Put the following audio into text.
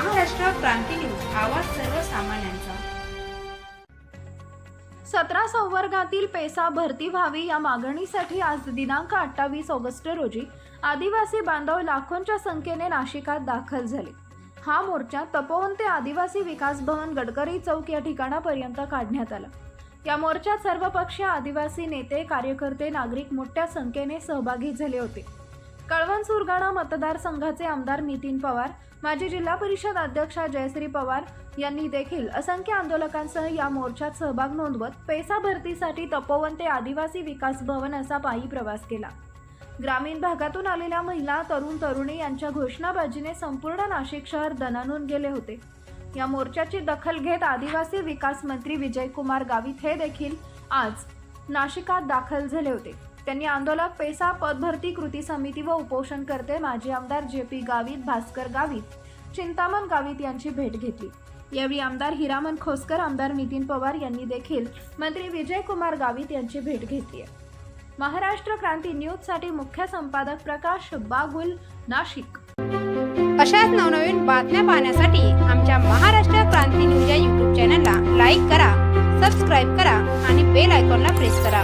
क्रांती news आवाज सर्वसामान्यांचा. सतरा संवर्गातील पेसा भरती व्हावी या मागणीसाठी आज दिनांक अठ्ठावीस ऑगस्ट रोजी आदिवासी बांधव लाखोंच्या संख्येने नाशिकात दाखल झाले. हा मोर्चा तपोवन ते आदिवासी विकास भवन गडकरी चौक या ठिकाणापर्यंत काढण्यात आला. या मोर्चात सर्वपक्षीय आदिवासी नेते कार्यकर्ते नागरिक मोठ्या संख्येने सहभागी झाले होते. कळवण सुरगाणा मतदारसंघाचे आमदार नितीन पवार माजी जिल्हा परिषद अध्यक्षा जयश्री पवार यांनी देखील असंख्य आंदोलकांसह या मोर्चात सहभाग नोंदवत पैसा भरतीसाठी तपोवन ते आदिवासी विकास भवन असा पायी प्रवास केला. ग्रामीण भागातून आलेल्या महिला तरुण तरुणी यांच्या घोषणाबाजीने संपूर्ण नाशिक शहर दणानून गेले होते. या मोर्चाची दखल घेत आदिवासी विकास मंत्री विजयकुमार गावित हे देखील आज नाशिकात दाखल झाले होते. त्यांनी आंदोलक पेसा पदभरती कृती समिती व उपोषणकर्ते माजी आमदार जे पी गावित भास्कर गावित चिंतामण गावित यांची भेट घेतली. यावेळी आमदार हिरामन खोसकर आमदार नितीन पवार यांनी देखील मंत्री विजयकुमार गावित यांची भेट घेतली आहे. महाराष्ट्र क्रांती न्यूजसाठी मुख्य संपादक प्रकाश बागुल नाशिक. अशाच नवनवीन बातम्या पाहण्यासाठी आमच्या महाराष्ट्र क्रांती न्यूज या यूट्यूब चॅनलला लाईक करा सबस्क्राईब करा आणि बेल आयकॉनला प्रेस करा.